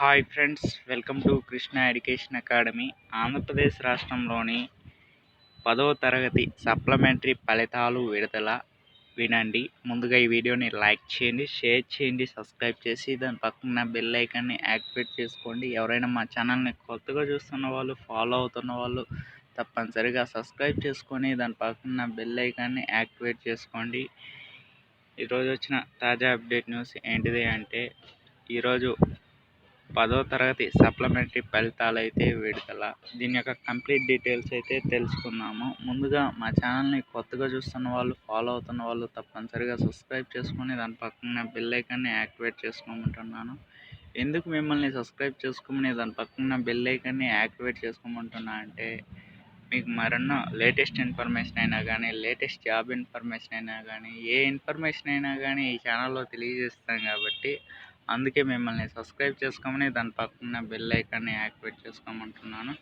Hi friends welcome to Krishna education academy. Andhra Pradesh రాష్ట్రంలోని పదవ తరగతి సప్లిమెంటరీ ఫలితాలు విడుదల వినండి. ముందుగా ఈ వీడియోని లైక్ చేయండి షేర్ చేయండి సబ్స్క్రైబ్ చేసి దాని పక్కన బెల్ ఐకాన్ని యాక్టివేట్ చేసుకోండి. ఎవరైనా మా ఛానల్ని కొత్తగా చూస్తున్న వాళ్ళు ఫాలో అవుతున్న వాళ్ళు తప్పనిసరిగా సబ్స్క్రైబ్ చేసుకొని దాని పక్కన బెల్ ఐకాన్ని యాక్టివేట్ చేసుకోండి. ఈరోజు వచ్చిన తాజా అప్డేట్ న్యూస్ ఏంటిది అంటే ఈరోజు పదో తరగతి సప్లిమెంటరీ ఫలితాలు అయితే విడుదల. దీని యొక్క కంప్లీట్ డీటెయిల్స్ అయితే తెలుసుకుందాము. ముందుగా మా ఛానల్ని కొత్తగా చూస్తున్న వాళ్ళు ఫాలో అవుతున్న వాళ్ళు తప్పనిసరిగా సబ్స్క్రైబ్ చేసుకుని దాని పక్కన బెల్ ఐకాన్ని యాక్టివేట్ చేసుకోమంటున్నాను. ఎందుకు మిమ్మల్ని సబ్స్క్రైబ్ చేసుకోమని దాని పక్కన బెల్ ఐకాన్ని యాక్టివేట్ చేసుకోమంటున్నా అంటే మీకు మరన్న లేటెస్ట్ ఇన్ఫర్మేషన్ అయినా కానీ లేటెస్ట్ జాబ్ ఇన్ఫర్మేషన్ అయినా కానీ ఏ ఇన్ఫర్మేషన్ అయినా కానీ ఈ ఛానల్లో తెలియజేస్తాం కాబట్టి అందుకే మిమ్మల్ని సబ్స్క్రైబ్ చేసుకోమని దాని పక్కన బెల్ ఐకాన్ని యాక్టివేట్ చేసుకోమంటున్నాను.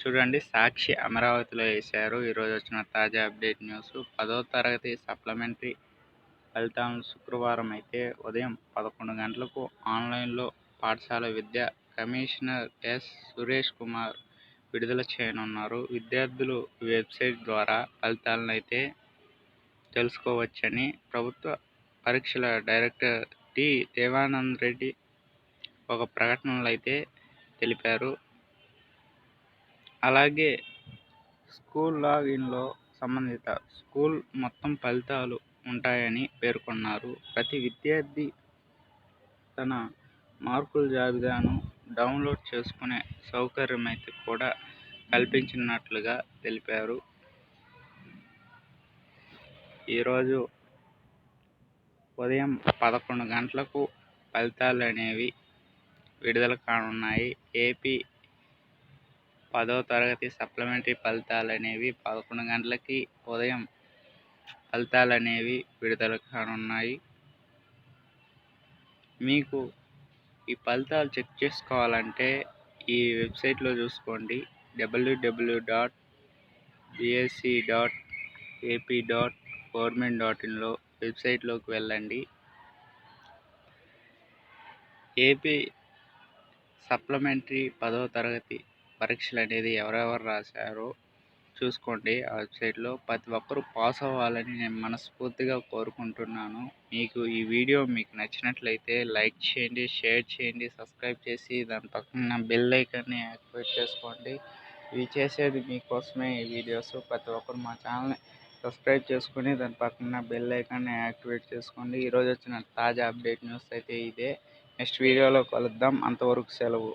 చూడండి సాక్షి అమరావతిలో వేశారు. ఈరోజు వచ్చిన తాజా అప్డేట్ న్యూస్ పదో తరగతి సప్లిమెంటరీ ఫలితాలను శుక్రవారం అయితే ఉదయం పదకొండు గంటలకు ఆన్లైన్లో పాఠశాల విద్య కమిషనర్ ఎస్ సురేష్ కుమార్ విడుదల చేయనున్నారు. విద్యార్థులు వెబ్సైట్ ద్వారా ఫలితాలనైతే తెలుసుకోవచ్చని ప్రభుత్వ పరీక్షల డైరెక్టర్ టి. దేవానంద్ రెడ్డి ఒక ప్రకటనలో అయితే తెలిపారు. అలాగే స్కూల్ లాగిన్లో సంబంధిత స్కూల్ మొత్తం ఫలితాలు ఉంటాయని పేర్కొన్నారు. ప్రతి విద్యార్థి తన మార్కుల జాబితాను డౌన్లోడ్ చేసుకునే సౌకర్యం అయితే కూడా కల్పించినట్లుగా తెలిపారు. ఈరోజు ఉదయం పదకొండు గంటలకు ఫలితాలు అనేవి విడుదల కానున్నాయి. ఏపీ పదో తరగతి సప్లిమెంటరీ ఫలితాలు అనేవి పదకొండు గంటలకి ఉదయం ఫలితాలు అనేవి విడుదల కానున్నాయి. మీకు ఈ ఫలితాలు చెక్ చేసుకోవాలంటే ఈ వెబ్సైట్లో చూసుకోండి. W W dot BSC dot AP dot government dot ఇన్లో వెబ్సైట్లోకి వెళ్ళండి. ఏపీ సప్లిమెంటరీ పదవ తరగతి పరీక్షలు అనేది ఎవరెవరు రాశారో చూసుకోండి. ఆ వెబ్సైట్లో ప్రతి ఒక్కరూ పాస్ అవ్వాలని నేను మనస్ఫూర్తిగా కోరుకుంటున్నాను. మీకు ఈ వీడియో మీకు నచ్చినట్లయితే లైక్ చేయండి షేర్ చేయండి సబ్స్క్రైబ్ చేసి దాని పక్కన బెల్ ఐకాన్ని యాక్టివేట్ చేసుకోండి. ఇవి చేసేది మీకోసమే ఈ వీడియోస్. ప్రతి ఒక్కరు మా ఛానల్ని సబ్స్క్రైబ్ చేసుకుని దాని పక్కన బెల్ ఐకాన్ని యాక్టివేట్ చేసుకోండి. ఈరోజు వచ్చిన తాజా అప్డేట్ న్యూస్ అయితే ఇదే. నెక్స్ట్ వీడియోలో కలుద్దాం. అంతవరకు సెలవు.